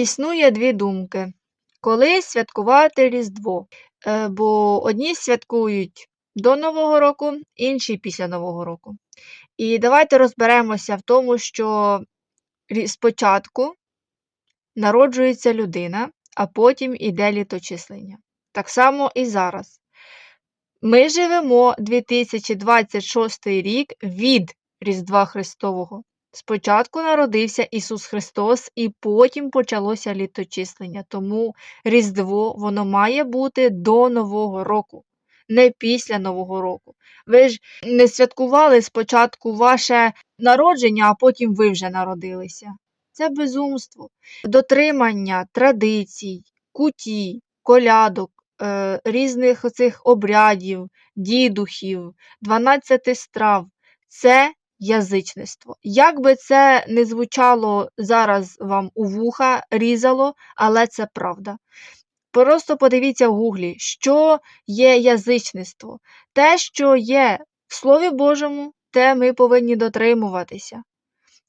Існує дві думки. Коли святкувати Різдво? Е, Бо одні святкують до Нового року, інші після Нового року. І давайте розберемося в тому, що спочатку народжується людина, а потім іде літочислення. Так само і зараз. Ми живемо 2026 рік від Різдва Христового. Спочатку народився Ісус Христос, і потім почалося літочислення. Тому Різдво воно має бути до Нового року, не після Нового року. Ви ж не святкували спочатку ваше народження, а потім ви вже народилися. Це безумство. Дотримання традицій, куті, колядок, е, різних оцих обрядів, дідухів, 12 страв це язичництво. Як би це не звучало зараз вам у вуха, різало, але це правда. Просто подивіться в гуглі, що є язичництво. Те, що є в Слові Божому, те ми повинні дотримуватися.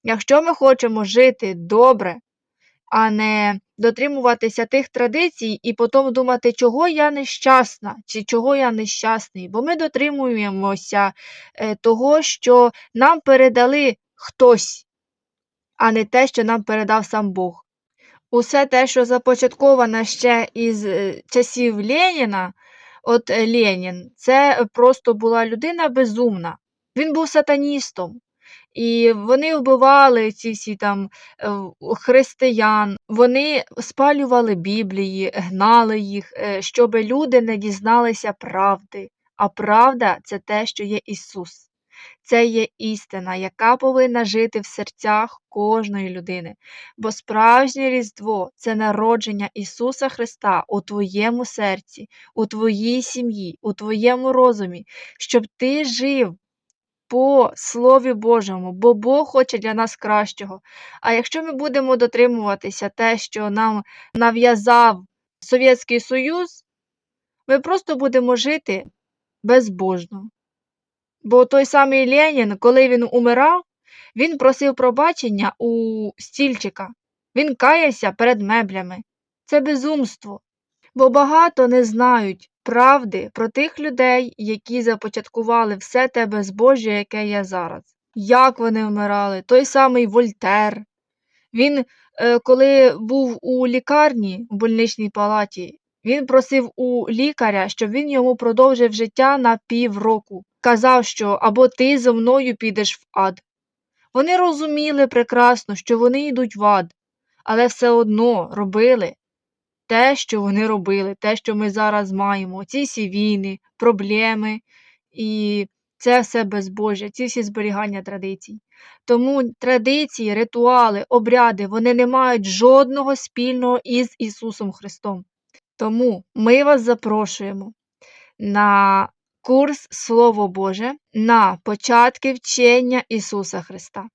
Якщо ми хочемо жити добре, а не дотримуватися тих традицій і потім думати, чого я нещасна, чи чого я нещасний, бо ми дотримуємося е, того, що нам передали хтось, а не те, що нам передав сам Бог. Усе те, що започатковано ще із е, часів Леніна, от е, Ленін, це просто була людина безумна. Він був сатаністом. І вони вбивали ці всі там е, християн, вони спалювали Біблії, гнали їх, е, щоб люди не дізналися правди. А правда це те, що є Ісус. Це є істина, яка повинна жити в серцях кожної людини. Бо справжнє Різдво це народження Ісуса Христа у твоєму серці, у твоїй сім'ї, у твоєму розумі, щоб ти жив по Слові Божому, бо Бог хоче для нас кращого. А якщо ми будемо дотримуватися те, що нам нав'язав Совєтський Союз, ми просто будемо жити безбожно. Бо той самий Ленін, коли він умирав, він просив пробачення у стільчика. Він каявся перед меблями. Це безумство. Бо багато не знають правди про тих людей, які започаткували все те безбожжя, яке є зараз. Як вони вмирали? Той самий Вольтер. Він, е, коли був у лікарні в больничній палаті, він просив у лікаря, щоб він йому продовжив життя на півроку. Казав, що або ти зо мною підеш в ад. Вони розуміли прекрасно, що вони йдуть в ад, але все одно робили те, що вони робили, те, що ми зараз маємо, ці всі війни, проблеми і це все безбожжя, ці всі зберігання традицій. Тому традиції, ритуали, обряди, вони не мають жодного спільного із Ісусом Христом. Тому ми вас запрошуємо на курс Слово Боже на початки вчення Ісуса Христа.